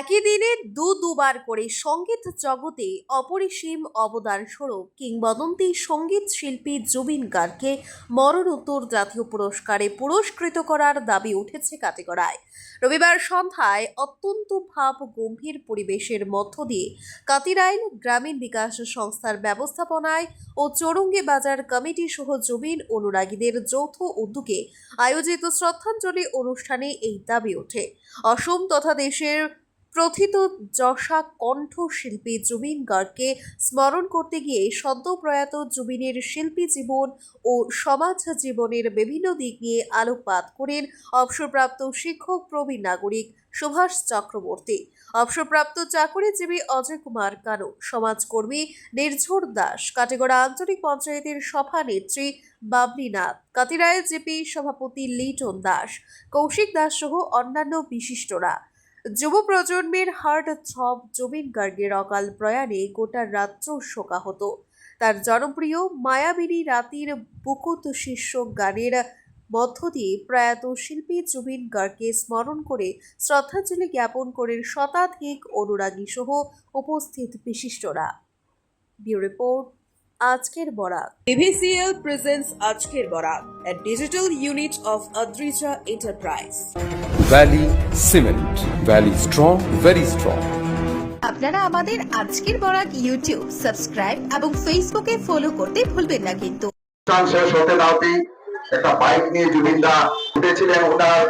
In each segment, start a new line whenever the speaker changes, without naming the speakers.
একই দিনে দু দুবার করে সংগীত জগতে অপরিসীম অবদান স্বরূপ কিংবদন্তি সংগীত শিল্পী জুবিন গার্গকে মরণোত্তর জাতীয় পুরস্কারে পুরস্কৃত করার দাবি উঠেছে কাটিগড়ায়। রবিবার সন্ধ্যায় অত্যন্ত ভাব গম্ভীর পরিবেশের মধ্য দিয়ে কাতিরাইল গ্রামীণ বিকাশ সংস্থার ব্যবস্থাপনায় ও চৌরঙ্গি বাজার কমিটি সহ জুবিন অনুরাগীদের যৌথ উদ্যোগে আয়োজিত শ্রদ্ধাঞ্জলি অনুষ্ঠানে এই দাবি ওঠে। অসম তথা দেশের প্রথিত যশা কণ্ঠশিল্পী জুবিন গার্গকে স্মরণ করতে গিয়ে সদ্য প্রয়াত জুবিনের শিল্পী জীবন ও সমাজ জীবনের বিভিন্ন দিক নিয়ে আলোকপাত করেন অবসরপ্রাপ্ত শিক্ষক, প্রবীণ নাগরিক সুভাষ চক্রবর্তী। অবসরপ্রাপ্ত চাকরিজীবী অজয় কুমার কানু, সমাজকর্মী নির্ঝর দাস, কাটিগড়া আঞ্চলিক পঞ্চায়েতের সভানেত্রী বাবলি নাথ, কাতিরায় জেপি সভাপতি লিটন দাস, কৌশিক দাস সহ অন্যান্য বিশিষ্টরা। যুব প্রজন্মের হার্ট থ্রব জুবিন গার্গের অকাল প্রয়াণে গোটা রাজ্য শোকাহত। তার জনপ্রিয় মায়াবিনী রাতির বুকুত শীর্ষক গানের মধ্য দিয়ে প্রয়াত শিল্পী জুবিন গার্গকে স্মরণ করে শ্রদ্ধাঞ্জলি জ্ঞাপন করেন শতাধিক অনুরাগী সহ উপস্থিত বিশিষ্টরা। ব্যুরো রিপোর্ট আজকের Barak
AVCL presents Ajker Barak, a digital unit of Adrija
Valley Cement. Valley strong, very strong.
আপনারা আমাদের আজকের বরাক ইউটিউব সাবস্ক্রাইব এবং ফেসবুকে ফলো করতে ভুলবেন না কিন্তু
শেষ হতে না হতেই একটা বাইক নিয়ে জুবিনদা উঠেছিলেন ওনার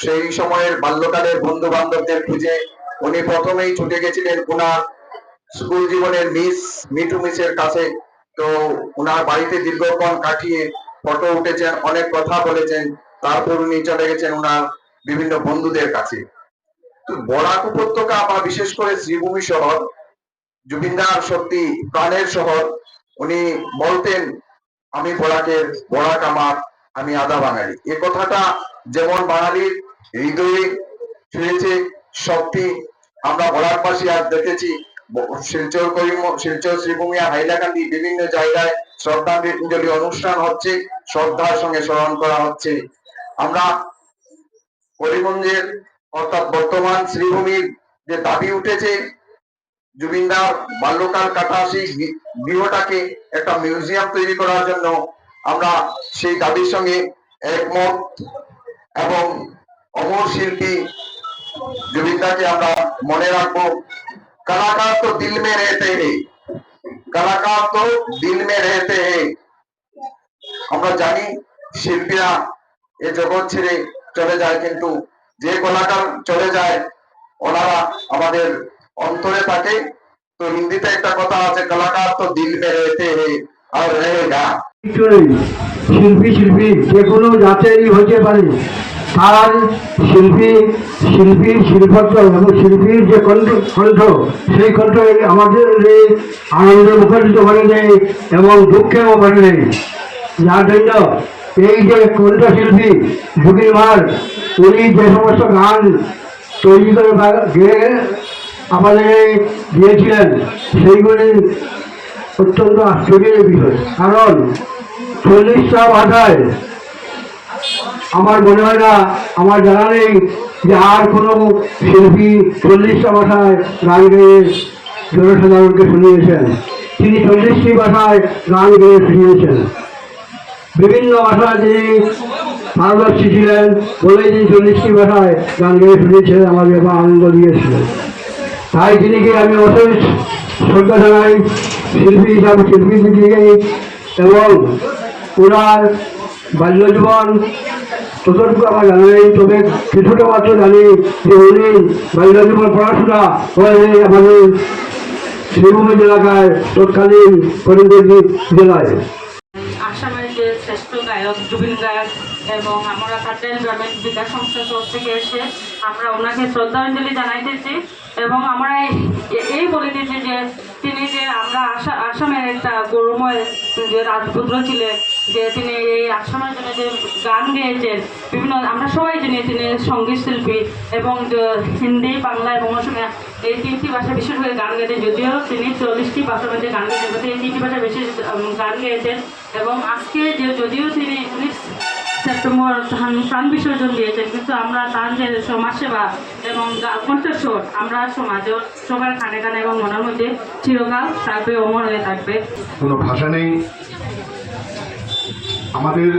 সেই সময়ের বাল্যকালের বন্ধু বান্ধবদের খুঁজে উনি প্রথমেই ছুটে গেছিলেন ওনার স্কুল জীবনের মিস মিঠু মিসের কাছে তো ওনার বাড়িতে দীর্ঘক্ষণ কাটিয়ে ফটো উঠেছেন অনেক কথা বলেছেন তারপর উনি চলে গেছেন ওনার বিভিন্ন বন্ধুদের কাছে। তো বরাক উপত্যকা বা বিশেষ করে শ্রীভূমি শহর, জুবিনদার সত্যি প্রাণের শহর, উনি বলতেন, আমি বরাকের, বরাক আমার, আমি আদা বাঙালি। এ কথাটা যেমন বাঙালির হৃদয়ে ছুঁয়েছে সত্যি আমরা বরাকবাসী আজ দেখেছি। শিলচর করিম, শিলচর, শ্রীভূমিয়া, হাইলাকান্দি বিভিন্ন জায়গায় শ্রদ্ধাঞ্জলি অনুষ্ঠান হচ্ছে, শ্রদ্ধার সঙ্গে স্মরণ করা হচ্ছে। আমরা করিমগঞ্জের অর্থাৎ বর্তমান শ্রীভূমির যে দাবি উঠেছে, জুবিনদার বাল্যকাল কাটা সেই গৃহটাকে একটা মিউজিয়াম তৈরি করার জন্য আমরা সেই দাবির সঙ্গে একমত এবং অমর শিল্পী জুবিনদাকে আমরা মনে রাখব। কলাকার তো দিল মে রেতে হে, কলাকার তো দিল মে রেতে হে। আমরা জানি শিল্পীরা এ জগৎ ছেড়ে চলে যায় কিন্তু যে কলাকার চলে যায়, ওনারা আমাদের অন্তরে থাকে। তো হিন্দিতে একটা কথা আছে, কলাকার তো দিল মে রেতে হে আর
রেগা শিল্পী শিল্পী, যে কোনো জাতেরই হতে পারে। তার শিল্পী শিল্পীর শিল্পত্ব এবং শিল্পীর যে কণ্ঠ কণ্ঠ, সেই কণ্ঠ আমাদের আনন্দ মুখরিত করে দেয় এবং দুঃখেও ভরে দেয় যার জন্য এই যে কবিতা শিল্পী জুবিন মার উনি যে সমস্ত গান তৈরি করে গেয়ে আমাদের দিয়েছিলেন সেইগুলি অত্যন্ত আশ্চর্যের বিষয়। কারণ চল্লিশটা ভাষায় আমার মনে হয় না, আমার জানা নেই যে আর কোনো শিল্পী চল্লিশটা ভাষায় গান গেয়ে জনসাধারণকে শুনিয়েছেন। তিনি চল্লিশটি ভাষায় গান গেয়ে শুনিয়েছেন। বিভিন্ন ভাষায় তিনি পারদর্শী ছিলেন বলেই তিনি চল্লিশটি ভাষায় গান গেয়ে শুনিয়েছিলেন আমাদের বা আনন্দ দিয়েছিলেন তাই তিনিকে আমি অশেষ শ্রদ্ধা জানাই, শিল্পী হিসাবে শিল্পী দিকে এবং ওনার বাল্য জীবন ততটুকু আমার জানা নেই তবে কিছুটা মাত্র জানি যে উনি বাল্য জীবন পড়াশোনা করে আমাদের শ্রীভূমি এলাকায় তৎকালীন করিমগঞ্জ জেলায়।
শ্রেষ্ঠ গায়ক, জুবিন গায়ক এবং আমরা কাটেন গ্রামীণ বিকাশ সংস্থার তরফ থেকে এসে আমরা ওনাকে শ্রদ্ধাঞ্জলি জানাইতেছি এবং আমরা এই- বলিতেছি যে তিনি যে আমরা আসা আসামের একটা গৌরময় যে রাজপুত্র ছিলেন যে তিনি এই আসামের জন্য যে গান গেয়েছেন বিভিন্ন আমরা সবাই জানি তিনি সংগীত শিল্পী এবং হিন্দি বাংলা এবং অসমীয়া এই তিনটি ভাষা বিশেষ করে গান গেয়েছেন। যদিও তিনি চল্লিশটি ভাষার মধ্যে গান গেয়েছেন এই তিনটি ভাষা বেশি উম, গান গেয়েছেন এবং আজকে যে যদিও তিনি উনি সেপ্টেম্বর প্রাণ বিসর্জন দিয়েছেন কিন্তু আমরা তার যে সমাজসেবা এবং কণ্ঠস্বর আমরা সমাজের সবার কানে কানে এবং মনের মধ্যে চিরকাল থাকবে অমর হয়ে থাকবে।
কোনো ভাষা নেই? আমাদের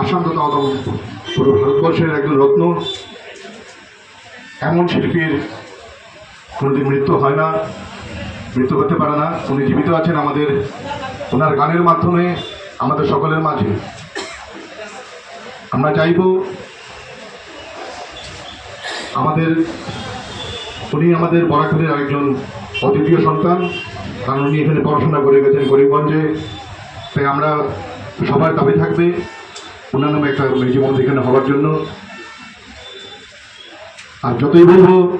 আসাম তথা পুরো ভারতবর্ষের একজন রত্ন, এমন শিল্পীর কোনোদিন মৃত্যু হয় না, মৃত্যু হতে পারে না। উনি জীবিত আছেন আমাদের, ওনার গানের মাধ্যমে, আমাদের সকলের মাঝে। আমরা চাইব আমাদের, উনি আমাদের বরাকরের আরেকজন অদ্বিতীয় সন্তান, কারণ উনি এখানে পড়াশোনা করে গেছেন করিমগঞ্জে তাই আমরা সবার দাবি থাকবে অন্যান্য একটা জীবন এখানে হওয়ার জন্য। আর যতই বলব,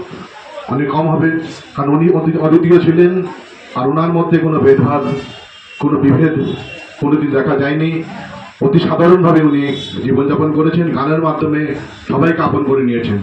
অনেক কম হবে, কারণ উনি অদ্বি- অদ্বিতীয় ছিলেন, আর ওনার মধ্যে কোনো ভেদভাব, কোনো বিভেদ কোনোদিন দেখা যায়নি। অতি সাধারণভাবে উনি জীবনযাপন করেছেন, গানের মাধ্যমে সবাইকে আপন করে নিয়েছেন।